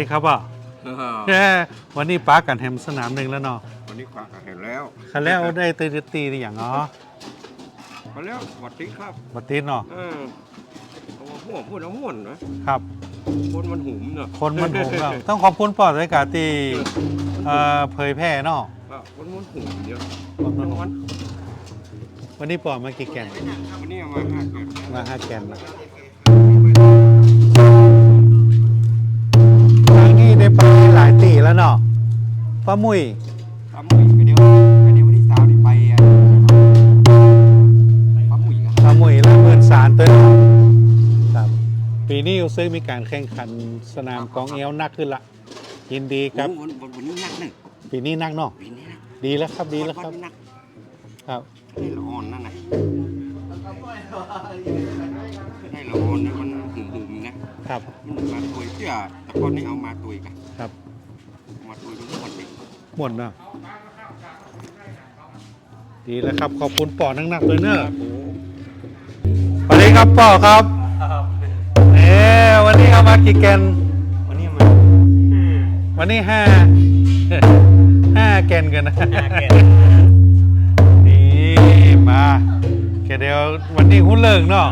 ดีครับอะอ่าแค่วันนี้ป้ากันแฮมสนามหนึ่งแล้วเนาะวันนี้ขวากันเห็นแล้วคันแล้วได้ตีตีตีอย่างอ๋อมาแล้วสวัสดีครับบัตีนเนาะเออเอามาห่วงพูดเอาห่วงนะครับ คนมันหุมเนอะคนมันหูเนาะต้องขอบคุณปอดด้วยกาที่เอ่อเผยแพร่เนาะว่าคนมันหุมเดียวคนมันวันวันนี้ปอดมากี่แกนวันนี้เอามาห้าเกิดมาห้าแกนนะ ตีแล้วเนาะป้ามุ้ยปลาหมุยไปเดียวไปเดียววันที่สาวนี่ไปอะปลาหมุยกันป้ามุ้ยและเพื่อนสารตัวเนาะครับ ปีนี้รู้สึกมีการแข่งขันสนามกองเอวหนักขึ้นละยินดีครับวันวันวันนี้หนักหนึ่งปีนี้หนักเนาะปีนี้หนักดีแล้วครับดีแล้วครับนักครับให้ละอ่อนนั่นน่ะให้ละอ่อนนะมันหุมหุมๆนะครับ มันมาตุยเสื้อแต่ก่อนนี้เอามาตุยกัน หมดเนาะดีแล้วครับ ขอบคุณปอนักหนักๆเลยเนอะสวัสดีครับปอครับเอ๊วันนี้เอามากี่แกน วันนี้มาวันนี้ห้าห้าแกนกันนะนี่มาแค่เดียววันนี้หุ้นเลิกเนาะ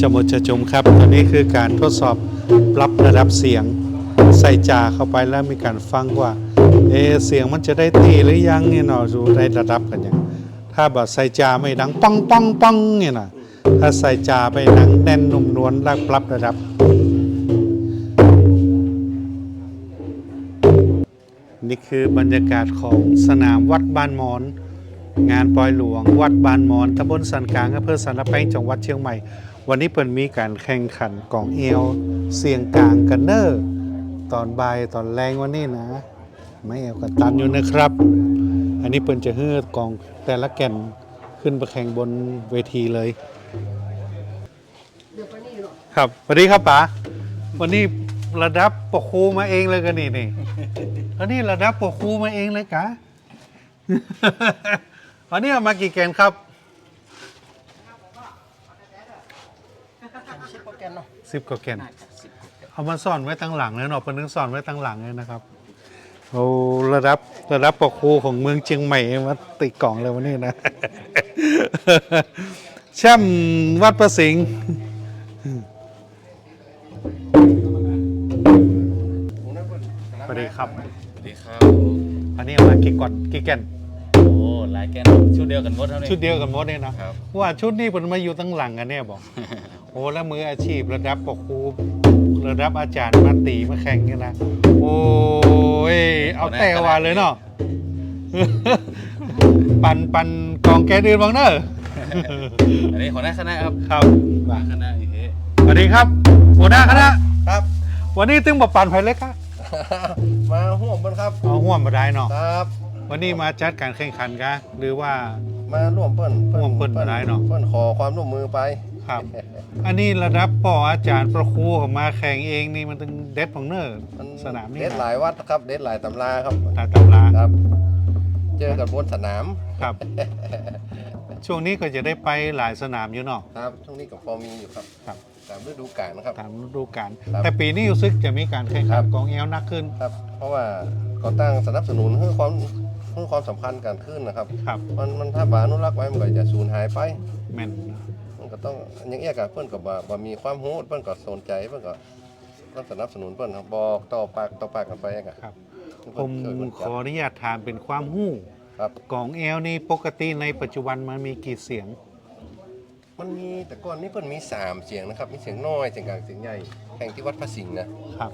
จะหมดจะจมครับ ตอนนี้คือการทดสอบป รับระดับเสียงใส่จ่าเข้าไปแล้วมีการฟังว่าเอเสียงมันจะได้ตีหรือยังเนี่ยเนาะดูได้ระดับกันยังถ้าแบบใส่จ่าไม่ดังปังปังปังเนี่ยนะถ้าใส่จ่าไปดังแน่นนุ่มนวลแล้วปรับระดับ นี่คือบรรยากาศของสนามวัดบ้านมอน งานปอยหลวง วัดบานมอนตำบลสันกลางอำเภอสันละแป้งจังหวัดเชียงใหม่ วันนี้เปิดมีการแข่งขันกองเอว เสียงกลางกันเนอร์ตอนบ่ายตอนแรงวันนี้นะไม่เอวกันตันอยู่นะครับ อันนี้เปิ่นจะเฮือกกองแต่ละแก่นขึ้นไปแข่งบนเวทีเลย ครับสวัสดีครับป๋าวันนี้ระดับปกครูมาเองเลยกันนี่นี่อันนี้ระดับปกครูมาเองเลยกะวันนี้เอามากี่แกนครับชิปโปรแกรมเนาะสิบกว่าแกน เอามาซ่อนไว้ตั้งหลังเลยเนาะเพิ่นนึงซ่อนไว้ตั้งหลังเลยนะครับโอ้ระดับระดับปกครูของเมืองเชียงใหม่มาติดกล่องเลยวันนี้นะแช่มป์วัดประสิงห์สวัสดีครับ สวัสดีครับ อันนี้เอามากี่ก่อนกี่แกนโอ้หลายแกนชุดเดียวกันหมดเท่านี้ ชุดเดียวกันหมดเนี่ยนะครับ ว่าชุดนี้เพิ่นมาอยู่ตั้งหลังกันเนี่ยบอก โอ้แล้วมืออาชีพระดับปกครู ระดับอาจารย์มาตีมาแข่งกันนะโอ้ยเอาแต่ว่าเลยเนาะปันปันกองแกดืนบังเนอร์อันนี้หัวหน้าคณะครับครับหัวหน้าคณะอีกเฮ้สวัสดีครับหัวหน้าคณะครับ วันนี้ตึงบปันไผเล็กครับมาห่วงกันครับเอาห่วมมาได้เนาะครับ วันนี้มาจัดการแข่งขันกันหรือว่ามาร่วมเปิ้นร่วมเปิ้นมาได้เนาะเปิ้นขอความร่วมมือไป ครับ อันนี้ระดับปออาจารย์ประครูของมาแข่งเองนี่มันตึงเด็ดของเนอร์มันสนามนี่เด็ดหลายวัดครับ เด็ดหลายตำราครับตาตำราครับ เจอกันบนสนาม ครับ ช่วงนี้ก็จะได้ไปหลายสนามอยู่เนาะ ครับช่วงนี้ก็พอมีอยู่ครับ ครับ ตามฤดูกาลนะครับ ตามฤดูกาลครับแต่ปีนี้รู้สึกจะมีการแข่งคขัรันบ กองเอวนักขึ้นครับ เพราะว่าก็ตั้งสนับสนุนให้ความให้ความสำคัญการขึ้นนะครับ ครับมันมันถ้าบาอนุรักษ์ไว้มันก็จะสูญหายไป แม่น มันก็ต้องอย่างเอี้ยกับเพื่อนกับว่าบ่มีความรู้เพื่อนก็สนใจเพื่อนก็ต้องสนับสนุนเพื่อนครับบอกต่อปากต่อปากกันไปอะครับเพื่ผอนมช่วยกันขจัดออนุญาตถามเป็นความหู้ครับกองเอวนี่ปกติในปัจจุบันมันมีกี่เสียง มันมีแต่ก่อนนี้เพิ่นมีสามเสียงนะครับ มีเสียงน้อยเสียงกลางเสียงใหญ่แข่งที่วัดพระสิงห์นะครับ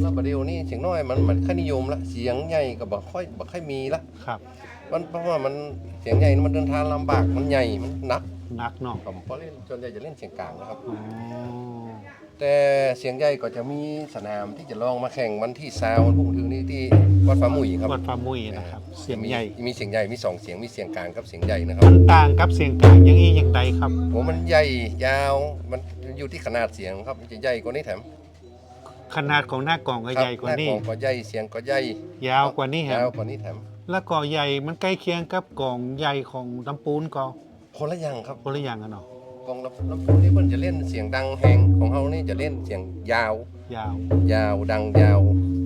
แล้วประเดี๋ยวนี้เสียงน้อยมันมันค่อยนิยมละเสียงใหญ่ก็บ่ค่อยบ่ค่อยมีละครับมันเพราะว่ามันเสียงใหญ่นี่มันเดินทางลำบากมันใหญ่มันหนัก นักเนาะผมเพราะเล่นส่วนใหญ่จะเล่นเสียงกลางนะครับ อ๋อแต่เสียงใหญ่ก็จะมีสนามที่จะลองมาแข่งวันที่ซาววันพรุ่งนี้ที่ วัดฟ้าหมุยครับวัดฟ้ามุ้ยนะครับ เสียงใหญ่มีมีเสียงใหญ่มีสองเสียงมีเสียงกลางกับเสียงใหญ่นะครับมันต่างกับเสียงกลางอยังอีอย่างใดครับโอ้มันใหญ่ยาวมันอยู่ที่ขนาดเสียงครับมันจะใหญ่กว่านี้แถมขนาดของหน้ากล่องก็ใหญ่กว่านี้หน้กล่องก็ใหญ่เสียงก็ใหญ่ยาวกว่านี้แฮะยาวกว่านี้แถม แล้วก่อใหญ่มันใกล้เคียงกับกล่องใหญ่ของลำปูนก็ คนละอย่างครับคนละอย่างกันเนาะกองลำลำโพงนี่เพิ่นจะเล่นเสียงดังแฮงของเฮานี่จะเล่นเสียงยาว ยาว ยาวดังยาว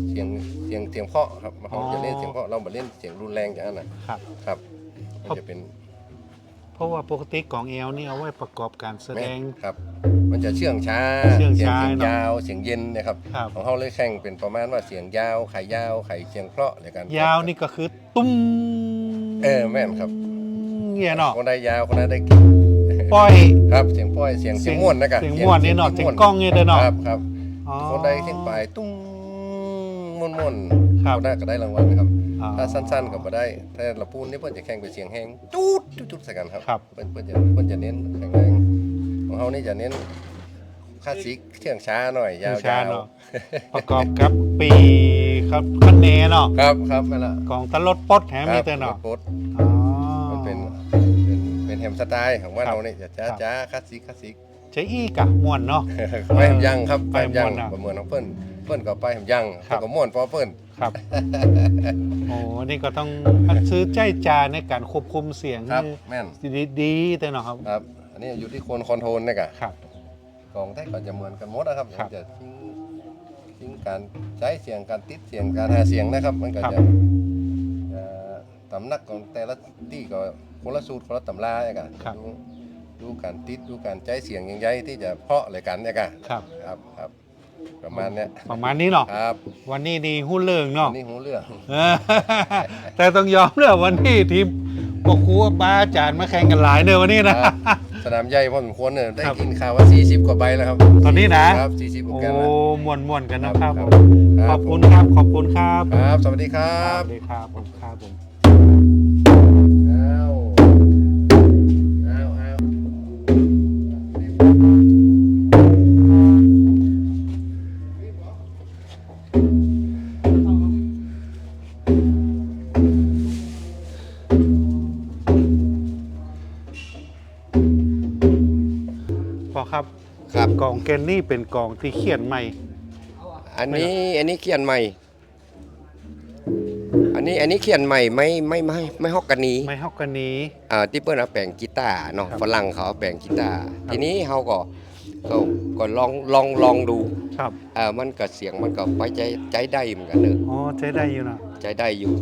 เสียงเสียงเสียงเพราะครับเขาจะเล่นเสียงเพราะเราบ่เล่นเสียงรุนแรงอย่างนั้นนะครับ ครับมันจะเป็นเพราะว่าปกติกลองแอลนี่เอาไว้ประกอบการแสดงครับ มันจะเชื่องช้าเชื่องสียช้าเสียงเนอะยาวเสียงเย็นนะครับครับของเขาเลยแข่งเป็นประมาณว่าเสียงยาวไข่ยาวไข่เสียงเพราะอะไรกัน ยาวนี่ก็คือตุ้มเออแม่นครับ เงี้ยเนาะคนใดยาวคนนั้นได้กินปล่อย ครับเสียงป้อยเสียงเสียงม่วนนะกันเสียงม่วนนี่เนาะเสียงกล้องนี่เด้อเนาะครับครับอ๋อคนใดเสียงปลายตุ้งม่วนม่วนครับคนนั้นก็ได้รางวัลนะครับอ๋อถ้าสั้นๆก็บ่ได้ถ้าเราพูดนี่เพิ่นจะแข่งเป็นเสียงแห้งจูดจุดจุดใส่กันครับครับเพิ่นเพิ่นจะเพิ่นจะเน้นแข็งแรงของเฮานี่จะเน้นคลาสสิกเชื่องช้าหน่อยยาวช้าๆเนาะประกอบกับปีครับคันเนเนาะครับครับนั่นล่ะกองตะลดปดแฮมคมีรับแต่เนาะรถ มสไตล์ของบ้านครับเรานี่จะจ้าครับ จ้าคลาสสิกคลาสสิก ใช้อีกะม่วนเนาะ ไปแฮมยังครับไปไปแฮมยังม่วนอะบ่เหมือนของเพิ่นเพิ่นก็ไปแฮมยังครับเพิ่นก็ม่วนเพราะเพิ่นครับ โอ้นี่ก็ต้องซื้อใจจาในการควบคุมเสียงครับแม่นดีดีๆแต่เนาะครับ ครับ อันนี้อยู่ที่คนคอนโทรลนี่กะครับกองไทยก็จะเหมือนกันหมดนะครับครับมันจะทิ้งทิ้งการใช้เสียงการติดเสียงการหาเสียงนะครับ มันก็ครับ จะจะตำนักของแต่ละที่ก็ คนละสูตรคนละตำราเนี่ยกันครับ ดูดูการติดดูการใช้เสียงยังไงที่จะเพราะอะไรกันเนี่ยกันครับ ครับครับ ประมาณเนี้ยประมาณนี้เนาะครับวันนี้ดีหุ้นเลิงเนาะนี่หูเรื่อง เออแต่ต้องยอมเลยวันนี้ทีมพวกครูบาอาจารย์มาแข่งกันหลายเนอะวันนี้นะ ครับ สนามใหญ่พอสมควรเนี่ยได้ครับกินข่าวว่า 40 กว่าใบแล้วครับตอนนี้นะ ครับ40กว่าโอ้แกนแล้ว มวนมวนๆกันนะครับคผรับมคขรัอบบคุณครับ ขอบคุณครับ ครับ สวัสดีครัสบ วัสดีครับผมครับผม ครับกนนี่เป็นกองที่เขียนใหม่ อันนี้อันนี้เขียนใหม่ อันนี้อันนี้เขียนใหม่ไม่ไม่ไม่ไม่ฮอกกันนี้ไม่ฮอกกันนี้อ่าที่เปิ้นเอาแปลงกีตาร์เนาะฝรั่งเขาเอาแปลงกีตาร์ทีนี้เขาก็ก็ก็ลองลองลองดูครับอ่ามันก็เสียงมันก็ไปใจใจได้เหมือนกันเนอะอ๋อใช้ได้อยู่นะใจได้อยู่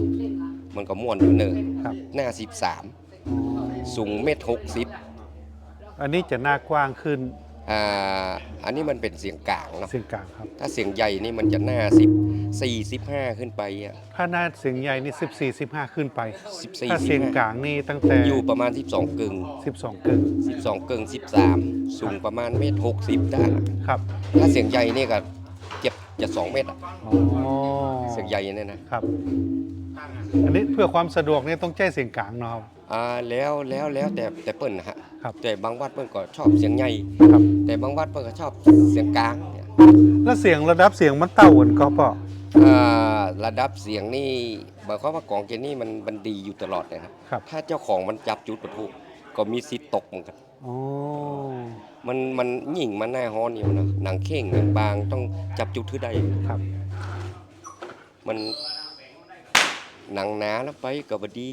มันก็ม่วนอยู่เนอะครับหน้าอ๋อ13สูงเมตรหกสิบอันนี้จะหน้ากว้างขึ้น อ่าอันนี้มันเป็นเสียงกลางเนาะเสียงกลางครับ ถ้าเสียงใหญ่นี่มันจะหน้า10 45ขึ้นไปอะ ถ้าหน้าเสียงใหญ่นี่ 14 15 ขึ้นไป 14 ถ้าเสียงกลางนี่ตั้งแต่อยู่ประมาณ 12 กึ่ง12กึ่ง12 กึ่ง13 สูงประมาณเมตร60ได้ครับ ถ้าเสียงใหญ่นี่ก็เจ็บจะ 2 เมตรอะอ๋อเสียงใหญ่เนี่ยนะครับ อันนี้เพื่อความสะดวกเนี่ยต้องแจ้เสียงกลางเนาะครับ อ่าแล้วแล้วแล้วแต่แต่เปิ้ลนะฮะครับแต่บางวัดเปิ้ลก็ชอบเสียงใหญ่ครับ แต่บางวัดเปิ้ลก็ชอบเสียงกลางเนี่ยแล้วเสียงระดับเสียงมันเต่ากันก็เปล่าอ่าระดับเสียงนี่หมายความว่ากองเจนี่มันมันดีอยู่ตลอดนะครับครับถ้าเจ้าของมันจับจุดประทุก็มีสิทธิ์ตกเหมือนกันอ๋อมันมันหยิ่งมันหน้าฮ้อนอยู่นะหนังเข่งหนังบางต้องจับจุดทื่อใดครับ มันหนังหนาแล้วไปก็บดี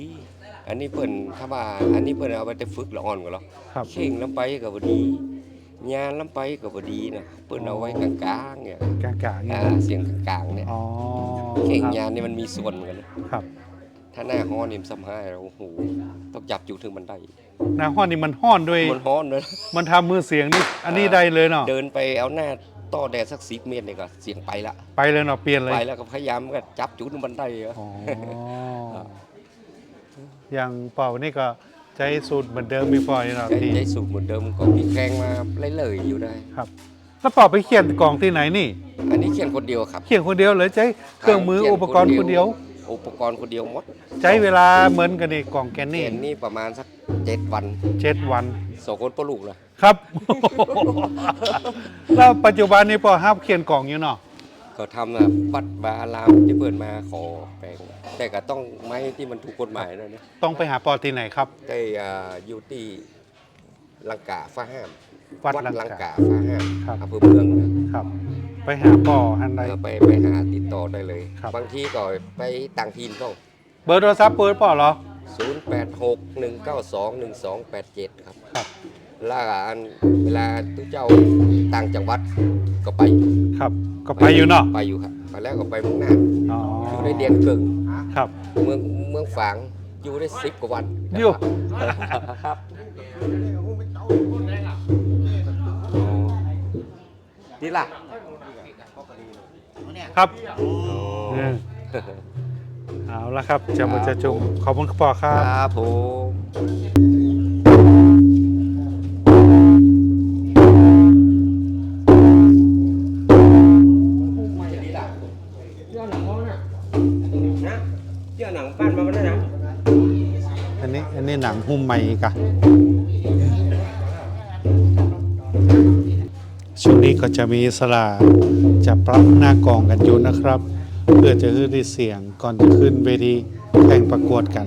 อันนี้เปิ้นถ้าว่าอันนี้เปิ้นเอาไปแต่ฝึกละอ่อนก็หรอครับเข่งแล้วไปก็บดียานแล้วไปก็บดีนะเปิ้นเอาไว้กลางๆเนี่ยกลางกลางๆเนี่อ่ายเสียงกลางๆเนี่ยอ๋อเข่งครับยานนี่มันมีส่วนเหมือนกันนะครับถ้าหน้าฮ้อนนี่มันซ้ำให้เราโอ้โหต้องจับจุดถึงมันได้หน้าห้อนนี่มันห้อนด้วยมันฮ้อนเลยมันทำมือเสียงนี่อันนี้ได้เลยเนาะเดินไปเอาหน้าต่อแดดสักสิบเมตรเนี่ยก็เสียงไปละไปเลยเนาะเปลี่ยนเลยไปแล้วก็พยายามก็จับจุดถึงมันได้อะอ๋อ อย่างเป่านี่ก็ใช้สูตรเหมือนเดิมมีปล่อยเนาะใช้ที่ใช้สูตรเหมือนเดิมก็มีแกงมาเรื่อยๆอยู่ได้ ครับ แล้วเป่าไปเขียนกล่องที่ไหนนี่ อันนี้เขียนคนเดียวครับเขียนคนเดียวเลยใช้เครื่องมือขียอุปกรณ์คนเดียว อุปกรณ์คนเดียวหมดใช้เวลาเหมือนกันนี่กล่องแกนเขีนี่ยนนี่ประมาณสักเจ็ดวันเจ็ดวันสองคนปลูกเลยครับ แล้วปัจจุบันนี้ปอห้าเขียนกล่องอยู่เนาะ ก็ทำนะวัดบาอารามจะเปิดมาขอแปลง แต่ก็ต้องไม้ที่มันถูกกฎหมายนะเนี่ยต้องไปหาปอที่ไหนครับได้อ่าอยู่ที่ลังกาฟ้าห้ามวัดลัลังงกากาฟ้าห้ามครับ อำเภอเมืองนะครับ ไปหาปอหันใดเออไปไปหาติดต่อได้เลย ครับ บางทีก็ไปต่างทีนก็เบอร์โทรศัพท์เปิดปอเหรอ 0 8 6 1 9 2 1 2 8 7 ครับ ครับแลาอันเวลาตู้เจ้าต่างจังหวัดก็ไปครับ ก็ไปอยู่เนาะไปอยู่ครับไปแล้วก็ไปเมืองน่านอ๋ออยู่ในเดียนกึ่งครับ เมืองเมืองฝางอยู่ได้สิบกว่าวันอยู่ ครับนี่ล่ะครับเออเอาละครับจะมาจะจุมขอบคุณครับพ่อคครัรบับผม อันนี้หนังหุ้มใหม่กะช่วงนี้ก็จะมีสลาจะปรับหน้ากองกันอยู่นะครับ เพื่อจะขึ้นได้เสียงก่อนจะขึ้นเวทีแข่งประกวดกัน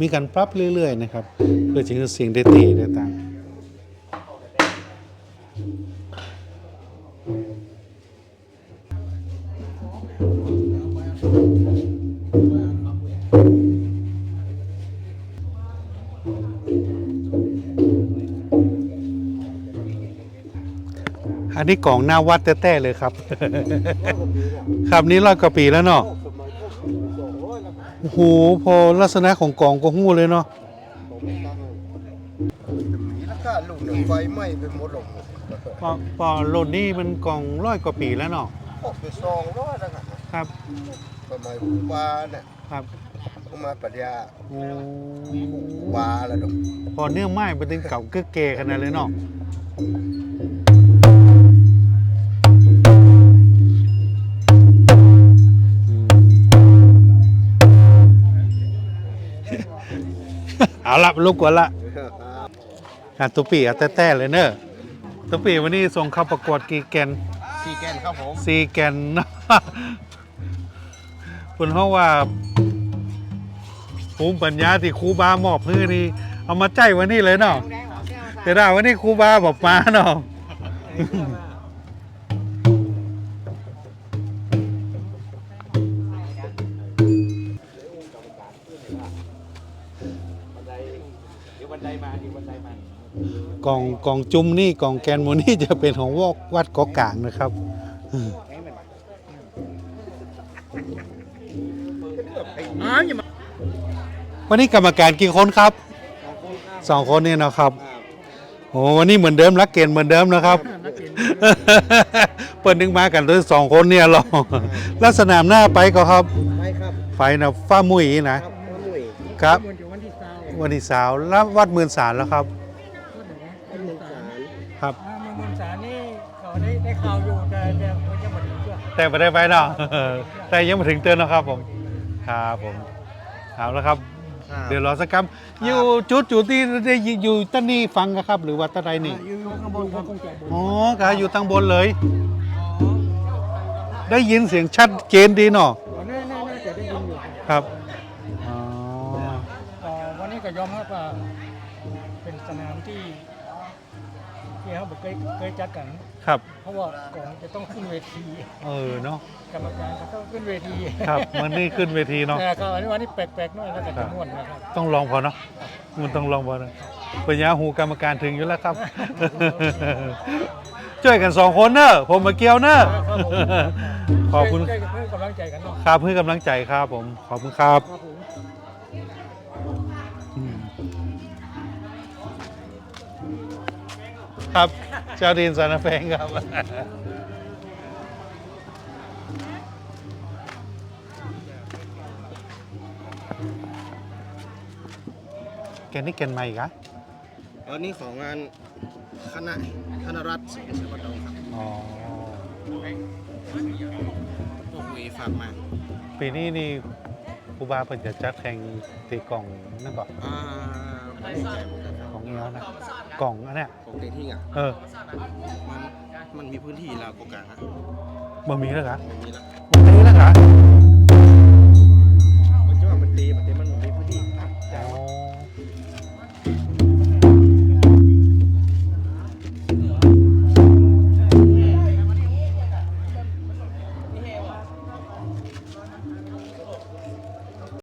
มีการปรับเรื่อยๆนะครับ เพื่อจะขึ้นเสียงได้ตีได้ตา นนี้กล่องหน้าวัดแต้ๆเลยครับ ครับนี้ร้อยกว่าปีแล้วเนาะโอ้โหพอลักษณะของกล่องก็หู้เลยเนาะแล้วก็ลูกหนึ่งไฟไหม้ไปหมดลงพอพอโลนนี่มันกล่องร้อยกว่าปีแล้วเนาะออกไปซองร้อยแล้วกันครับประมาณคูบาเนี่ยครับคูมาปัญญาโอ้บาแล้วดอกพอเนื่องไม้ไปถึงเก่าเกื้อเกขนาดเลยเนาะ เอาละลูกกวนละอะตุปีเอาแต่แต่เลยเนอะตุปีวันนี้ส่งเข้าประกวดกี่แกนซีแกนครับผมสี่แกนเนาะคุณเขาว่าภูมิปัญญาที่ครูบามอบพื้นนี่เอามาใจวันนี้เลยเนาะแต่ได้วันนี้ครูบาบอกมาเนาะ กล่องกล่องจุ่มนี่กล่องแกนโมนี่จะเป็นของวอกวัดเกาะกลางนะครับ วันนี้กรรมการกี่คนครับสองคนนี่นะครับโอ้วันนี้เหมือนเดิมรักเกณฑ์เหมือนเดิมนะครับเปิดนึงมากันด้วยสองคนเนี่ยหรอแล้วสนามหน้าไปก็ครับไปครับไปนะฟ้ามุ้ยนะครับครับ วันที่สาววันที่สาวแล้ววัดหมื่นสารแล้วครับ วันหนึ่งสาร ครับ อ่าเมือง มุนสารนี่เขาได้ได้ข่าวอยู่แต่แต่มันยังไม่ถึงเชื่อแต่ไม่ได้ไปเนาะ แต่ยังไม่ถึงเตือนนะครับผม ครับผมเอาแล้วครับ เดี๋ยวรอสักคำอยู่จุดจุดที่ได้อยู่ตั้งนี่ฟังนะครับ หรือว่าตั้งใดนี่ อยู่ข้างบนครับคงจะบนอ๋อกะอยู่ตั้งบนเลย ได้ยินเสียงชัดเจนดีเนาะอ๋อน่าน่าน่าจะได้ยินอยู่ครับ อ๋อ เอ่อวันนี้ก็ยอมรับว่า ที่เขาบอกเคยเคยจัดกันครับ เพราะว่าก่อนจะต้องขึ้นเวทีเออเนาะกรรมการก็ต้องขึ้นเวทีครับมันนี่ขึ้นเวทีเนาะแต่ก็อันนี้วันนี้แปลกๆหน่อยแล้วแต่จะม่วนนะครับต้องลองพอเนาะมันต้องลองพอนะปัญญาหูกรรมการถึงอยู่แล้วครับ ช่วยกันสองคนเนอะผมมาเกี่ยวเนอะขอบคุณช่วยกันเพื่อกำลังใจกันเนาะครับเพื่อกำลังใจครับผมขอบคุณครับ ครับเจ้าดินสารแฟงครับแกนี่แกนใหม่กะอันนี้ของงานคณะคณะรัฐศรีสวัสดิ์ครับอ๋อพวกวีฝากมาปีนี้นี่ครูบาเพิ่นจะจัดแข่งตีกล่องนั่นก่อนอ่า ไม่แน่ใจเหมือนกันครับของเอวนะกล่องอันเนี้ยของเต็งที่อะเออ มันมันมีพื้นที่ลาวกกลางนะบ่มีแล้วกะไม่มีละบ่มีแล้ว